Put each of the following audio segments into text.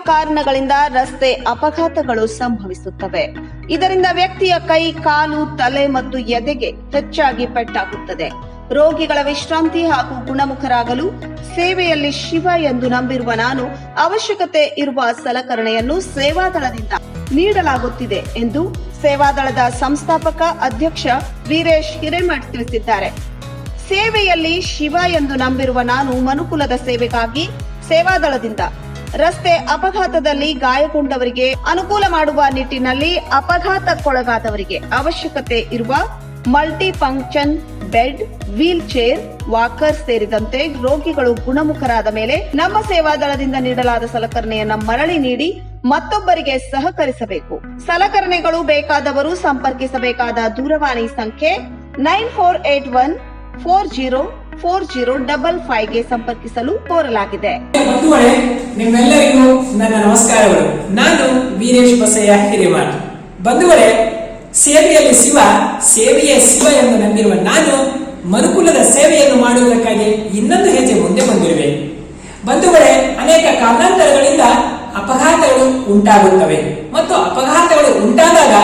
ಕಾರಣಗಳಿಂದ ರಸ್ತೆ ಅಪಘಾತಗಳು ಸಂಭವಿಸುತ್ತವೆ. ಇದರಿಂದ ವ್ಯಕ್ತಿಯ ಕೈ, ಕಾಲು, ತಲೆ ಮತ್ತು ಎದೆಗೆ ಹೆಚ್ಚಾಗಿ ಪೆಟ್ಟಾಗುತ್ತದೆ. ರೋಗಿಗಳ ವಿಶ್ರಾಂತಿ ಹಾಗೂ ಗುಣಮುಖರಾಗಲು ಸೇವೆಯಲ್ಲಿ ಶಿವ ಎಂದು ನಂಬಿರುವ ನಾನು ಅವಶ್ಯಕತೆ ಇರುವ ಸಲಕರಣೆಯನ್ನು ಸೇವಾದಳದಿಂದ ನೀಡಲಾಗುತ್ತಿದೆ ಎಂದು ಸೇವಾದಳದ ಸಂಸ್ಥಾಪಕ ಅಧ್ಯಕ್ಷ ವೀರೇಶ್ ಹಿರೇಮಠ್ ತಿಳಿಸಿದ್ದಾರೆ. ಸೇವೆಯಲ್ಲಿ ಶಿವ ಎಂದು ನಂಬಿರುವ ನಾನು ಮನುಕುಲದ ಸೇವೆಗಾಗಿ ಸೇವಾದಳದಿಂದ ರಸ್ತೆ ಅಪಘಾತದಲ್ಲಿ ಗಾಯಗೊಂಡವರಿಗೆ ಅನುಕೂಲ ಮಾಡುವ ನಿಟ್ಟಿನಲ್ಲಿ ಅಪಘಾತಕ್ಕೊಳಗಾದವರಿಗೆ ಅವಶ್ಯಕತೆ ಇರುವ multi function bed wheelchair walker ಸೇರಿದಂತೆ ರೋಗಿಗಳು ಗುಣಮುಖರಾದ ಮೇಲೆ ನಮ್ಮ ಸೇವಾದಳದಿಂದ ನೀಡಲಾದ ಸಲಕರಣೆಯನ್ನು ಮರಳಿ ನೀಡಿ ಮತ್ತೊಬ್ಬರಿಗೆ ಸಹಕರಿಸಬೇಕು. ಸಲಕರಣೆಗಳು ಬೇಕಾದವರು ಸಂಪರ್ಕಿಸಬೇಕಾದ ದೂರವಾಣಿ ಸಂಖ್ಯೆ nine four eight one four zero four zero double ಫೈವ್ಗೆ ಸಂಪರ್ಕಿಸಲು ಕೋರಲಾಗಿದೆ. ನಿಮ್ಮೆಲ್ಲರಿಗೂ ನನ್ನ ನಮಸ್ಕಾರಗಳು. ನಾನು ವೀರೇಶ್ ಬಸಯ್ಯ ಹಿರೇಮಠ್ ಬಂಧುಗಳೇ, ಸೇವೆಯಲ್ಲಿ ಶಿವ, ಸೇವೆಯೇ ಶಿವ ಎಂದು ನಂಬಿರುವ ನಾನು ಮನುಕುಲದ ಸೇವೆಯನ್ನು ಮಾಡುವುದಕ್ಕಾಗಿ ಇನ್ನೊಂದು ಹೆಜ್ಜೆ ಮುಂದೆ ಬಂದಿರುವೆ. ಬಂಧುಗಳೇ, ಅನೇಕ ಕಾರಣಾಂತರಗಳಿಂದ ಅಪಘಾತಗಳು ಉಂಟಾಗುತ್ತವೆ. ಮತ್ತು ಅಪಘಾತಗಳು ಉಂಟಾದಾಗ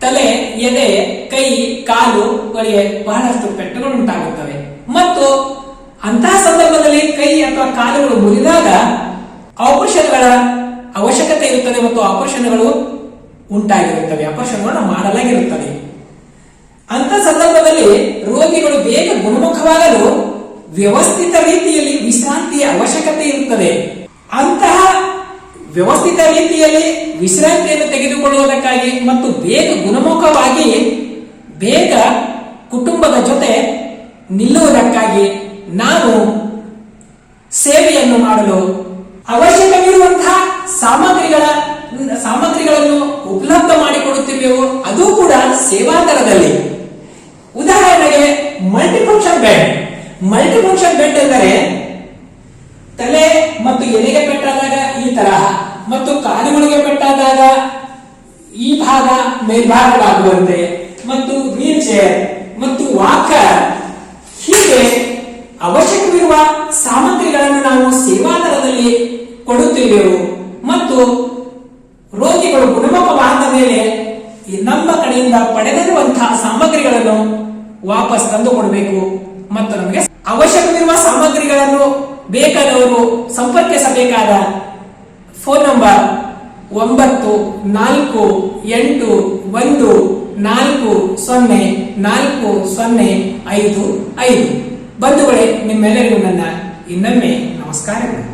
ತಲೆ, ಎದೆ, ಕೈ, ಕಾಲು ಕಾಲುಗಳಿಗೆ ಬಹಳಷ್ಟು ಪೆಟ್ಟುಗಳು ಉಂಟಾಗುತ್ತವೆ. ಮತ್ತು ಅಂತಹ ಸಂದರ್ಭದಲ್ಲಿ ಕೈ ಅಥವಾ ಕಾಲುಗಳು ಮುರಿದಾಗ ಆಪರೇಷನ್ಗಳ ಅವಶ್ಯಕತೆ ಇರುತ್ತದೆ ಮತ್ತು ಆಪರೇಷನ್ಗಳು ಉಂಟಾಗಿರುತ್ತವೆ. ಆಪರೇಷನ್ಗಳನ್ನು ಮಾಡಲಾಗಿರುತ್ತದೆ. ಅಂತ ಸಂದರ್ಭದಲ್ಲಿ ರೋಗಿಗಳು ಬೇಗ ಗುಣಮುಖವಾಗಲು ವ್ಯವಸ್ಥಿತ ರೀತಿಯಲ್ಲಿ ವಿಶ್ರಾಂತಿಯ ಅವಶ್ಯಕತೆ ಇರುತ್ತದೆ. ಅಂತಹ ವ್ಯವಸ್ಥಿತ ರೀತಿಯಲ್ಲಿ ವಿಶ್ರಾಂತಿಯನ್ನು ತೆಗೆದುಕೊಳ್ಳುವುದಕ್ಕಾಗಿ ಮತ್ತು ಬೇಗ ಗುಣಮುಖವಾಗಿ ಬೇಗ ಕುಟುಂಬದ ಜೊತೆ ನಿಲ್ಲುವುದಕ್ಕಾಗಿ ನಾನು ಸೇವೆಯನ್ನು ಮಾಡಲು ಅವಶ್ಯಕವಿರುವಂತಹ ಸಾಮಗ್ರಿಗಳ, ಸಾಮಗ್ರಿಗಳನ್ನು ಉಪಲಬ್ಧ ಮಾಡಿಕೊಡುತ್ತಿರುವೆವು ಅದು ಕೂಡ ಸೇವಾ ದರದಲ್ಲಿ. ಉದಾಹರಣೆಗೆ ಮಲ್ಟಿಫಂಕ್ಷನ್ ಬೆಡ್ ಮಲ್ಟಿಫಂಕ್ಷನ್ ಬೆಡ್ ಎಂದರೆ ತಲೆ ಮತ್ತು ಎಲೆಗೆ ಪೆಟ್ಟಾದಾಗ ಈ ತರಹ ಮತ್ತು ಕಾಲುಗಳಿಗೆ ಪೆಟ್ಟಾದಾಗ ಈ ಭಾಗ ಮೇಲ್ಭಾಗವಾಗುವಂತೆ ಮತ್ತು ವೀಲ್ ಚೇರ್ ಮತ್ತು ವಾಕರ್ ಹೀಗೆ ಅವಶ್ಯಕವಿರುವ ಸಾಮಗ್ರಿಗಳನ್ನು ನಾವು ಸೇವಾದರದಲ್ಲಿ ಕೊಡುತ್ತಿರುವೆವು ಮತ್ತು ರೋಗಿಗಳು ಗುಣಮುಖವಾದ ಮೇಲೆ ನಮ್ಮ ಕಡೆಯಿಂದ ಪಡೆದಿರುವಂತಹ ಸಾಮಗ್ರಿಗಳನ್ನು ವಾಪಸ್ ತಂದು ಕೊಡಬೇಕು. ಮತ್ತು ನಮಗೆ ಅವಶ್ಯಕವಿರುವ ಸಾಮಗ್ರಿಗಳನ್ನು ಬೇಕಾದವರು ಸಂಪರ್ಕಿಸಬೇಕಾದ ಫೋನ್ ನಂಬರ್ ಒಂಬತ್ತು ನಾಲ್ಕು ಎಂಟು ಒಂದು ನಾಲ್ಕು ಸೊನ್ನೆ ನಾಲ್ಕು ಸೊನ್ನೆ ಐದು ಐದು. ಬಂಧುಗಳೇ, ನಿಮ್ಮೆಲ್ಲರಿಗೂ ನನ್ನ ಇನ್ನೊಮ್ಮೆ ನಮಸ್ಕಾರಗಳು.